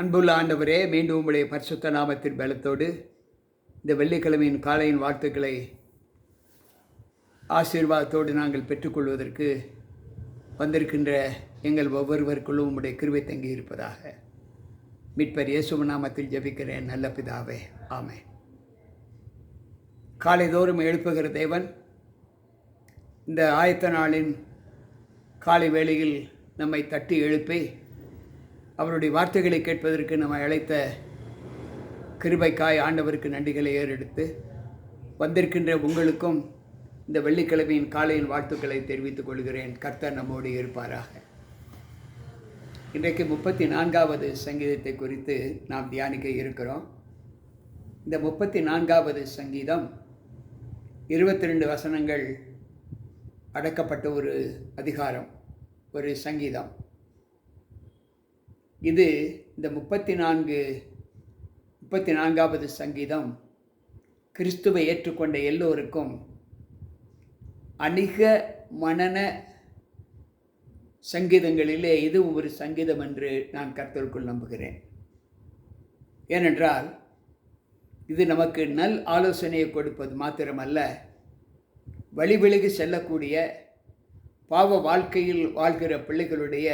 அன்புள்ள ஆண்டவரே மீண்டும் உங்களுடைய பரிசுத்த நாமத்தின் பலத்தோடு இந்த வெள்ளிக்கிழமையின் காலையின் வாழ்த்துக்களை ஆசீர்வாதத்தோடு நாங்கள் பெற்றுக்கொள்வதற்கு வந்திருக்கின்ற எங்கள் ஒவ்வொருவருக்குள்ளும் உங்களுடைய கிருவை தங்கி இருப்பதாக மீட்பர் இயேசுவ நாமத்தில் ஜெபிக்கிறேன். நல்ல பிதாவே ஆமை காலைதோறும் எழுப்புகிற தேவன் இந்த ஆயத்த நாளின் காலை வேளையில் நம்மை தட்டி எழுப்பி அவருடைய வார்த்தைகளை கேட்பதற்கு நம்ம அழைத்த கிருபைக்காய் ஆண்டவருக்கு நன்றிகளை ஏறெடுத்து வந்திருக்கின்ற உங்களுக்கும் இந்த வெள்ளிக்கிழமையின் காலையின் வாழ்த்துக்களை தெரிவித்துக் கொள்கிறேன். கர்த்தர் நம்மோடு இருப்பாராக. இன்றைக்கு முப்பத்தி நான்காவது சங்கீதத்தை குறித்து நாம் தியானிக்க இருக்கிறோம். இந்த முப்பத்தி நான்காவது சங்கீதம் இருபத்தி ரெண்டு வசனங்கள் அடக்கப்பட்ட ஒரு அதிகாரம் ஒரு சங்கீதம். இது இந்த முப்பத்தி நான்கு முப்பத்தி நான்காவது சங்கீதம். கிறிஸ்துவை ஏற்றுக்கொண்ட எல்லோருக்கும் அணிக மனன சங்கீதங்களிலே இதுவும் ஒரு சங்கீதம் என்று நான் கர்த்தருக்குள் நம்புகிறேன். ஏனென்றால் இது நமக்கு நல் ஆலோசனையை கொடுப்பது மாத்திரமல்ல வழிவிலகி செல்லக்கூடிய பாவ வாழ்க்கையில் வாழ்கிற பிள்ளைகளுடைய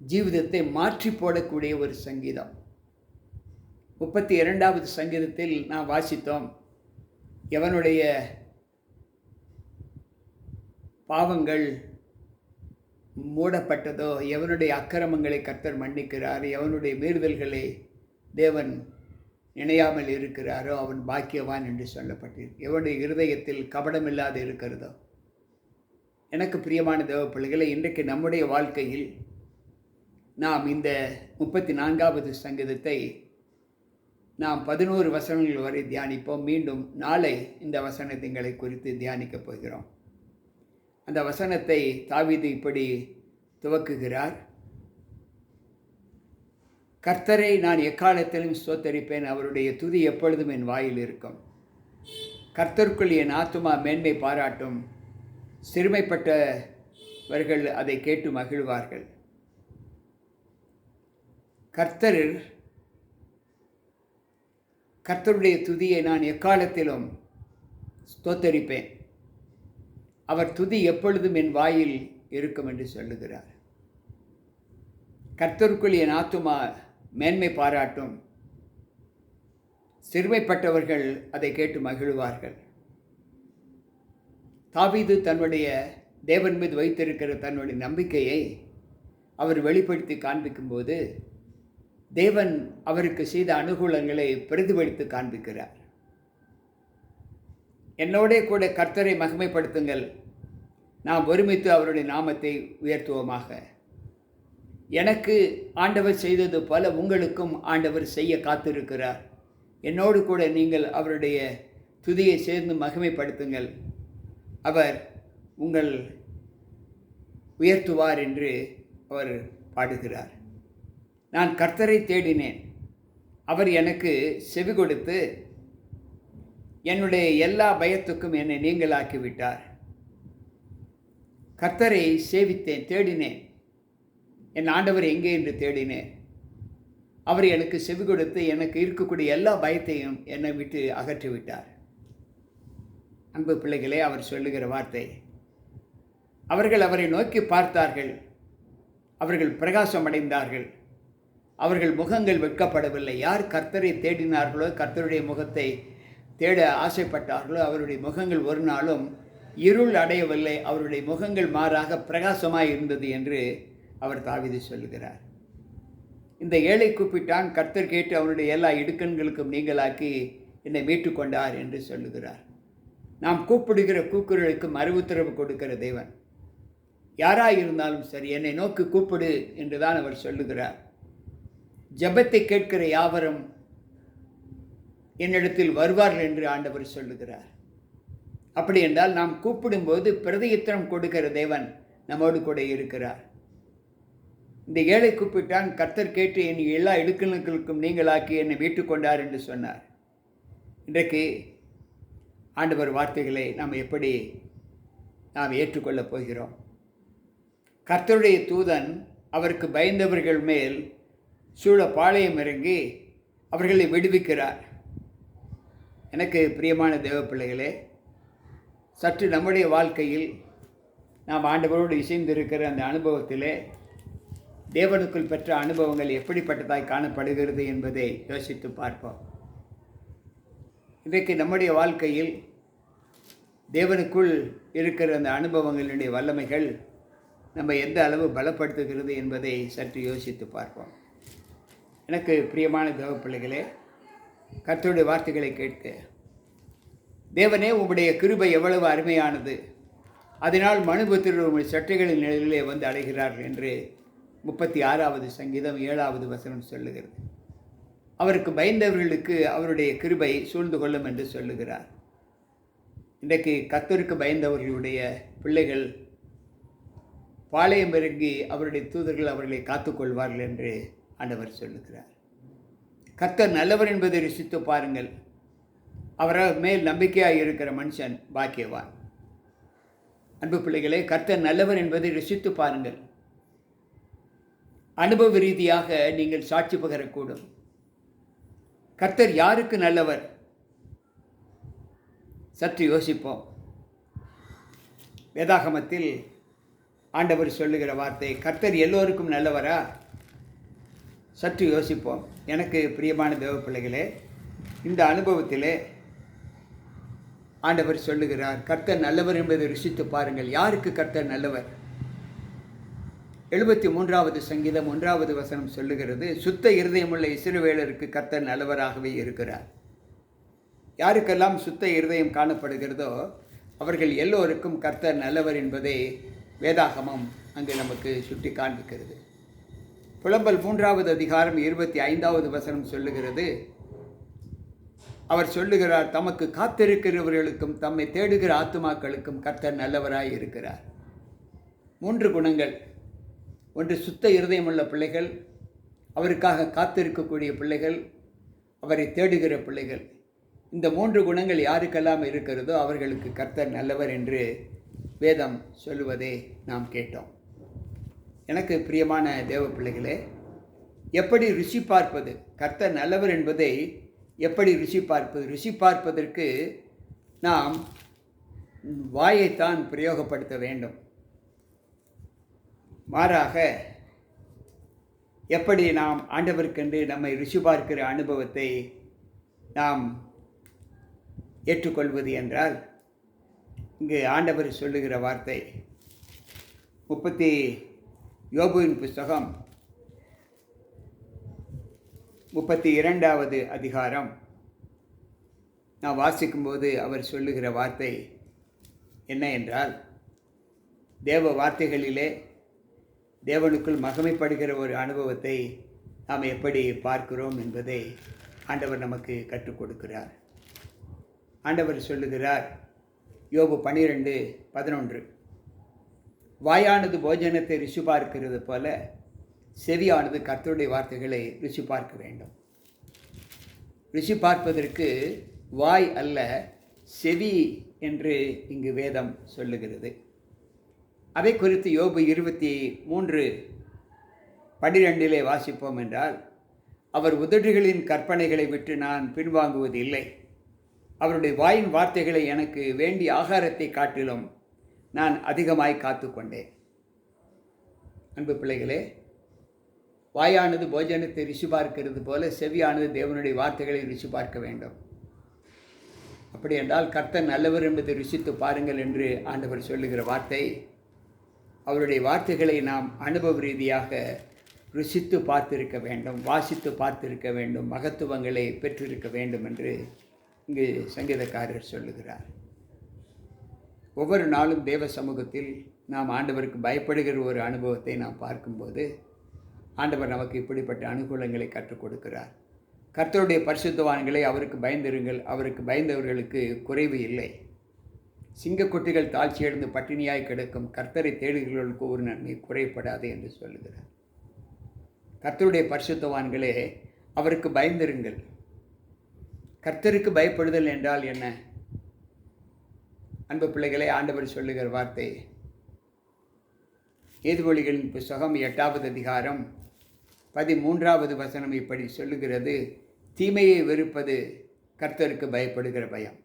ஜீவிதத்தை மாற்றி போடக்கூடிய ஒரு சங்கீதம். முப்பத்தி இரண்டாவது சங்கீதத்தில் நாம் வாசித்தோம் எவனுடைய பாவங்கள் மூடப்பட்டதோ எவனுடைய அக்கிரமங்களை கர்த்தர் மன்னிக்கிறார் எவனுடைய மீறுதல்களை தேவன் நினையாமல் இருக்கிறாரோ அவன் பாக்கியவான் என்று சொல்லப்பட்டிருக்கு. எவனுடைய இருதயத்தில் கபடமில்லாது இருக்கிறதோ? எனக்கு பிரியமான தேவ பிள்ளைகளை இன்றைக்கு நம்முடைய வாழ்க்கையில் நாம் இந்த முப்பத்தி நான்காவது சங்கீதத்தை நாம் பதினோரு வசனங்கள் வரை தியானிப்போம். மீண்டும் நாளை இந்த வசனத்திங்களை குறித்து தியானிக்கப் போகிறோம். அந்த வசனத்தை தாவிது இப்படி துவக்குகிறார். கர்த்தரை நான் எக்காலத்திலும் சோத்தரிப்பேன் அவருடைய துதி எப்பொழுதும் என் வாயில் இருக்கும். கர்த்தருக்குள் என் ஆத்துமா மேன்மை பாராட்டும். சிறுமைப்பட்டவர்கள் அதை கேட்டு மகிழ்வார்கள். கர்த்தர் கர்த்தருடைய துதியை நான் எக்காலத்திலும் ஸ்தோத்தரிப்பேன். அவர் துதி எப்பொழுதும் என் வாயில் இருக்கும் என்று சொல்லுகிறார். கர்த்தருக்குள் என் ஆத்துமா மேன்மை பாராட்டும். சிறுமைப்பட்டவர்கள் அதை கேட்டு மகிழ்வார்கள். தாவீது தன்னுடைய தேவன் மீது வைத்திருக்கிற தன்னுடைய நம்பிக்கையை அவர் வெளிப்படுத்தி காண்பிக்கும்போது தேவன் அவருக்கு செய்த அனுகூலங்களை பிரதிபலித்து காண்பிக்கிறார். என்னோடே கூட கர்த்தரை மகிமைப்படுத்துங்கள். நாம் ஒருமித்து அவருடைய நாமத்தை உயர்த்துவோமாக. எனக்கு ஆண்டவர் செய்தது போல உங்களுக்கும் ஆண்டவர் செய்ய காத்திருக்கிறார். என்னோடு கூட நீங்கள் அவருடைய துதியை சேர்ந்து மகிமைப்படுத்துங்கள். அவர் உங்கள் உயர்த்துவார் என்று அவர் பாடுகிறார். நான் கர்த்தரை தேடினேன். அவர் எனக்கு செவி கொடுத்து என்னுடைய எல்லா பயத்துக்கும் என்னை நீங்களாக்கிவிட்டார். கர்த்தரை சேவித்தேன் தேடினேன். என் ஆண்டவர் எங்கே என்று தேடினேன். அவர் எனக்கு செவி கொடுத்து எனக்கு இருக்கக்கூடிய எல்லா பயத்தையும் என்னை விட்டு அகற்றி விட்டார் அன்பு பிள்ளைகளே அவர் சொல்லுகிற வார்த்தை. அவர்கள் அவரை நோக்கி பார்த்தார்கள். அவர்கள் பிரகாசம் அடைந்தார்கள் அவர்கள் முகங்கள் வெட்கப்படவில்லை. யார் கர்த்தரை தேடினார்களோ கர்த்தருடைய முகத்தை தேட ஆசைப்பட்டார்களோ அவருடைய முகங்கள் ஒரு நாளும் இருள் அடையவில்லை. அவருடைய முகங்கள் மாறாக பிரகாசமாக இருந்தது என்று அவர் தாவிதை சொல்லுகிறார். இந்த ஏழை கூப்பிட்டான் கர்த்தர் கேட்டு அவனுடைய எல்லா இடுக்கண்களுக்கும் நீங்களாக்கி என்னை மீட்டு கொண்டார் என்று சொல்லுகிறார். நாம் கூப்பிடுகிற கூக்குரலுக்கு மறுவுத்தரவு கொடுக்கிற தேவன். யாராக இருந்தாலும் சரி என்னை நோக்கி கூப்பிடு என்று தான் அவர் சொல்லுகிறார். ஜபத்தை கேட்கிற யாவரும் என்னிடத்தில் வருவார்கள் என்று ஆண்டவர் சொல்லுகிறார். அப்படி என்றால் நாம் கூப்பிடும்போது பிரதியுத்தரம் கொடுக்கிற தேவன் நம்மோடு கூட இருக்கிறார். இந்த ஏழை கூப்பிட்டான் கர்த்தர் கேட்டு என் எல்லா இடுக்கணுக்களுக்கும் நீங்களாக்கி என்னை வீட்டுக்கொண்டார் என்று சொன்னார். இன்றைக்கு ஆண்டவர் வார்த்தைகளை நாம் எப்படி நாம் ஏற்றுக்கொள்ளப் போகிறோம்? கர்த்தருடைய தூதன் அவருக்கு பயந்தவர்கள் மேல் சூழ பாளையம் இறங்கி அவர்களை விடுவிக்கிறார். எனக்கு பிரியமான தேவ பிள்ளைகளே சற்று நம்முடைய வாழ்க்கையில் நாம் ஆண்டவரோடு இசைந்திருக்கிற அந்த அனுபவத்திலே தேவனுக்குள் பெற்ற அனுபவங்கள் எப்படிப்பட்டதாய் காணப்படுகிறது என்பதை யோசித்து பார்ப்போம். இன்றைக்கு நம்முடைய வாழ்க்கையில் தேவனுக்குள் இருக்கிற அந்த அனுபவங்களுடைய வல்லமைகள் நம்ம எந்த அளவு பலப்படுத்துகிறது என்பதை சற்று யோசித்து பார்ப்போம். எனக்கு பிரியமான தேவ பிள்ளைகளே கர்த்தருடைய வார்த்தைகளை கேட்க. தேவனே உம்முடைய கிருபை எவ்வளவு அருமையானது. அதனால் மனுபுத்திரர் உங்கள் சட்டைகளின் நிழலிலே வந்து அடைகிறார்கள் என்று முப்பத்தி ஆறாவது சங்கீதம் ஏழாவது வசனம் சொல்லுகிறது. அவருக்கு பயந்தவர்களுக்கு அவருடைய கிருபை சூழ்ந்து கொள்ளும் என்று சொல்லுகிறார். இன்றைக்கு கத்தருக்கு பயந்தவர்களுடைய பிள்ளைகள் பாளையம் இறங்கி அவருடைய தூதர்கள் அவர்களை காத்துக்கொள்வார்கள் என்று ஆண்டவர் சொல்லுகிறார். கர்த்தர் நல்லவர் என்பதை ருசித்து பாருங்கள். அவரால் மேல் நம்பிக்கையாக இருக்கிற மனுஷன் பாக்கியவான். அன்பு பிள்ளைகளே கர்த்தர் நல்லவர் என்பதை ருசித்து பாருங்கள். அனுபவ ரீதியாக நீங்கள் சாட்சி பகரக்கூடும். கர்த்தர் யாருக்கு நல்லவர்? சற்று யோசிப்போம். வேதாகமத்தில் ஆண்டவர் சொல்லுகிற வார்த்தை கர்த்தர் எல்லோருக்கும் நல்லவரா? சற்று யோசிப்போம். எனக்கு பிரியமான தேவ பிள்ளைகளே இந்த அனுபவத்திலே ஆண்டவர் சொல்லுகிறார் கர்த்தர் நல்லவர் என்பதை ருசித்து பாருங்கள். யாருக்கு கர்த்தர் நல்லவர்? எழுபத்தி மூன்றாவது சங்கீதம் ஒன்றாவது வசனம் சொல்லுகிறது சுத்த இருதயமுள்ள இஸ்ரவேலருக்கு கர்த்தர் நல்லவராகவே இருக்கிறார். யாருக்கெல்லாம் சுத்த இருதயம் காணப்படுகிறதோ அவர்கள் எல்லோருக்கும் கர்த்தர் நல்லவர் என்பதை வேதாகமம் அங்கு நமக்கு சுட்டி காண்பிக்கிறது புலம்பல் மூன்றாவது அதிகாரம் இருபத்தி ஐந்தாவது வசனம் சொல்லுகிறது. அவர் சொல்லுகிறார் தமக்கு காத்திருக்கிறவர்களுக்கும் தம்மை தேடுகிற ஆத்துமாக்களுக்கும் கர்த்தர் நல்லவராய் இருக்கிறார். மூன்று குணங்கள். ஒன்று சுத்த இருதயமுள்ள பிள்ளைகள். அவருக்காக காத்திருக்கக்கூடிய பிள்ளைகள். அவரை தேடுகிற பிள்ளைகள். இந்த மூன்று குணங்கள் யாருக்கெல்லாம் இருக்கிறதோ அவர்களுக்கு கர்த்தர் நல்லவர் என்று வேதம் சொல்லுவதை நாம் கேட்டோம். எனக்கு பிரியமான தேவ பிள்ளைகளே எப்படி ருசி பார்ப்பது? கர்த்தர் நல்லவர் என்பதை எப்படி ருசி பார்ப்பது? ருசி பார்ப்பதற்கு நாம் வாயைத்தான் பிரயோகப்படுத்த வேண்டும். மாறாக எப்படி நாம் ஆண்டவருக்கென்று நம்மை ருசி பார்க்கிற அனுபவத்தை நாம் ஏற்றுக்கொள்வது என்றால் இங்கு ஆண்டவர் சொல்லுகிற வார்த்தை முப்பத்தி யோபுவின் புஸ்தகம் முப்பத்தி இரண்டாவது அதிகாரம். நான் வாசிக்கும்போது அவர் சொல்லுகிற வார்த்தை என்ன என்றால் தேவ வார்த்தைகளிலே தேவனுக்குள் மகமைப்படுகிற ஒரு அனுபவத்தை நாம் எப்படி பார்க்கிறோம் என்பதை ஆண்டவர் நமக்கு கற்றுக் கொடுக்கிறார். ஆண்டவர் சொல்லுகிறார் யோபு பனிரெண்டு பதினொன்று. வாயானது போஜனத்தை ருசி பார்க்கிறது போல செவியானது கர்த்தருடைய வார்த்தைகளை ருசி பார்க்க வேண்டும். ருசி பார்ப்பதற்கு வாய் அல்ல செவி என்று இங்கு வேதம் சொல்லுகிறது. அதை குறித்து யோபு இருபத்தி மூன்று பனிரெண்டிலே வாசிப்போம் என்றால் அவர் உதடுகளின் கற்பனைகளை விட்டு நான் பின்வாங்குவது இல்லை அவருடைய வாயின் வார்த்தைகளை எனக்கு வேண்டிய ஆகாரத்தை காட்டிலும் நான் அதிகமாய் காத்து கொண்டேன் அன்பு பிள்ளைகளே வாயானது போஜனத்தை ருசி பார்க்கிறது போல செவியானது தேவனுடைய வார்த்தைகளை ருசி பார்க்க வேண்டும். அப்படி என்றால் கர்த்தன் நல்லவர் என்பதை ருசித்து பாருங்கள் என்று ஆண்டவர் சொல்லுகிற வார்த்தை. அவருடைய வார்த்தைகளை நாம் அனுபவ ரீதியாக ருசித்து பார்த்திருக்க வேண்டும் வாசித்து பார்த்திருக்க வேண்டும் மகத்துவங்களை பெற்றிருக்க வேண்டும் என்று இங்கு சங்கீதக்காரர் சொல்லுகிறார். ஒவ்வொரு நாளும் தேவ சமூகத்தில் நாம் ஆண்டவருக்கு பயப்படுகிற ஒரு அனுபவத்தை நாம் பார்க்கும்போது ஆண்டவர் நமக்கு இப்படிப்பட்ட அனுகூலங்களை கற்றுக் கொடுக்கிறார். கர்த்தருடைய பரிசுத்தவான்களை அவருக்கு பயந்திருங்கள் அவருக்கு பயந்தவர்களுக்கு குறைவு இல்லை. சிங்கக்குட்டிகள் தாழ்ச்சியடைந்து பட்டினியாய் கிடக்கும் கர்த்தரை தேடுகிறவர்களுக்கு ஒரு நன்மை குறைப்படாது என்று சொல்லுகிறார். கர்த்தருடைய பரிசுத்தவான்களே அவருக்கு பயந்திருங்கள். கர்த்தருக்கு பயப்படுதல் என்றால் என்ன? அன்பு பிள்ளைகளை ஆண்டவர் சொல்லுகிற வார்த்தை. நீதிமொழிகளின் புஸ்தகம் எட்டாவது அதிகாரம் பதிமூன்றாவது வசனம் இப்படி சொல்லுகிறது. தீமையை வெறுப்பது கர்த்தருக்கு பயப்படுகிற பயம்.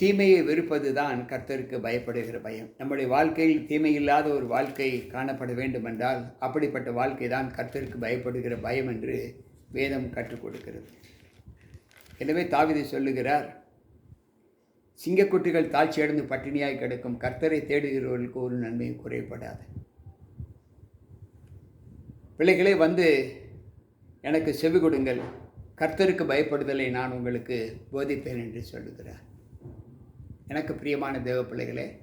தீமையை வெறுப்பது தான் கர்த்தருக்கு பயப்படுகிற பயம். நம்முடைய வாழ்க்கையில் தீமை இல்லாத ஒரு வாழ்க்கை காணப்பட வேண்டுமென்றால் அப்படிப்பட்ட வாழ்க்கை தான் கர்த்தருக்கு பயப்படுகிற பயம் என்று வேதம் கற்றுக் கொடுக்கிறது. எனவே தாவிதை சொல்லுகிறார் சிங்கக்குட்டிகள் தாழ்ச்சியடைந்து பட்டினியாய் கிடக்கும். கர்த்தரை தேடுகிறவர்களுக்கு ஒரு நன்மையும் குறைபடாது. பிள்ளைகளே வந்து எனக்கு செவி கொடுங்கள். கர்த்தருக்கு பயப்படுதலை நான் உங்களுக்கு போதிப்பேன் என்று சொல்லுகிறார். எனக்கு பிரியமான தேவ பிள்ளைகளே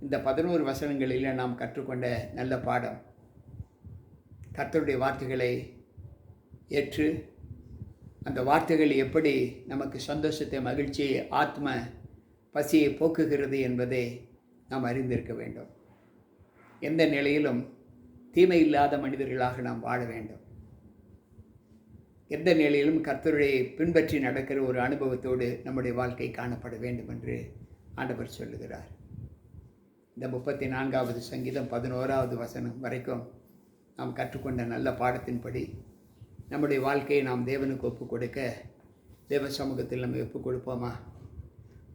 இந்த பதினோரு வசனங்களில் நாம் கற்றுக்கொண்ட நல்ல பாடம். கர்த்தருடைய வார்த்தைகளை ஏற்று அந்த வார்த்தைகள் எப்படி நமக்கு சந்தோஷத்தை மகிழ்ச்சியை ஆத்ம பசியை போக்குகிறது என்பதை நாம் அறிந்திருக்க வேண்டும். எந்த நிலையிலும் தீமை இல்லாத மனிதர்களாக நாம் வாழ வேண்டும். எந்த நிலையிலும் கர்த்தருடைய பின்பற்றி நடக்கிற ஒரு அனுபவத்தோடு நம்முடைய வாழ்க்கை காணப்பட வேண்டும் என்று ஆண்டவர் சொல்லுகிறார். இந்த முப்பத்தி நான்காவது சங்கீதம் பதினோராவது வசனம் வரைக்கும் நாம் கற்றுக்கொண்ட நல்ல பாடத்தின்படி நம்முடைய வாழ்க்கையை நாம் தேவனுக்கு ஒப்புக் கொடுக்க தேவ சமூகத்தில் நம்ம ஒப்புக் கொடுப்போமா?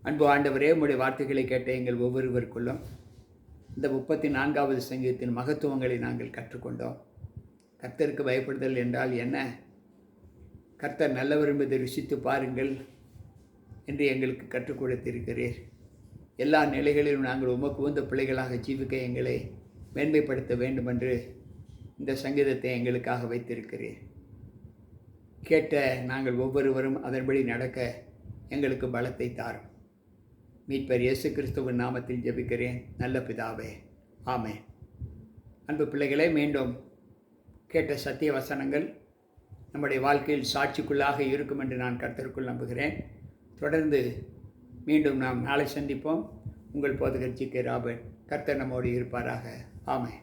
அன்பு ஆண்டவரே உங்களுடைய வார்த்தைகளை கேட்ட எங்கள் ஒவ்வொருவருக்குள்ளும் இந்த முப்பத்தி நான்காவது சங்கீதத்தின் மகத்துவங்களை நாங்கள் கற்றுக்கொண்டோம். கர்த்தருக்கு பயப்படுதல் என்றால் என்ன? கர்த்தர் நல்லவர் என்பதை ருசித்து பாருங்கள் என்று எங்களுக்கு கற்றுக் கொடுத்திருக்கிறீர். எல்லா நிலைகளிலும் நாங்கள் உமக்கு உந்த பிள்ளைகளாக ஜீவிக்க எங்களை மேன்மைப்படுத்த வேண்டுமென்று இந்த சங்கீதத்தை எங்களுக்காக வைத்திருக்கிறீர். கேட்ட நாங்கள் ஒவ்வொருவரும் அதன்படி நடக்க எங்களுக்கு பலத்தை தாரும். மீட்பர் இயேசு கிறிஸ்துவின் நாமத்தில் ஜெபிக்கிறேன். நல்ல பிதாவே. ஆமே அன்பு பிள்ளைகளே மீண்டும் கேட்ட சத்திய வசனங்கள் நம்முடைய வாழ்க்கையில் சாட்சிக்குள்ளாக இருக்கும் என்று நான் கர்த்தருக்குள் நம்புகிறேன். தொடர்ந்து மீண்டும் நாம் நாளை சந்திப்போம். உங்கள் போதகர் ஜி கே ராபர்ட். கர்த்தர் நம்மோடு இருப்பாராக. ஆமை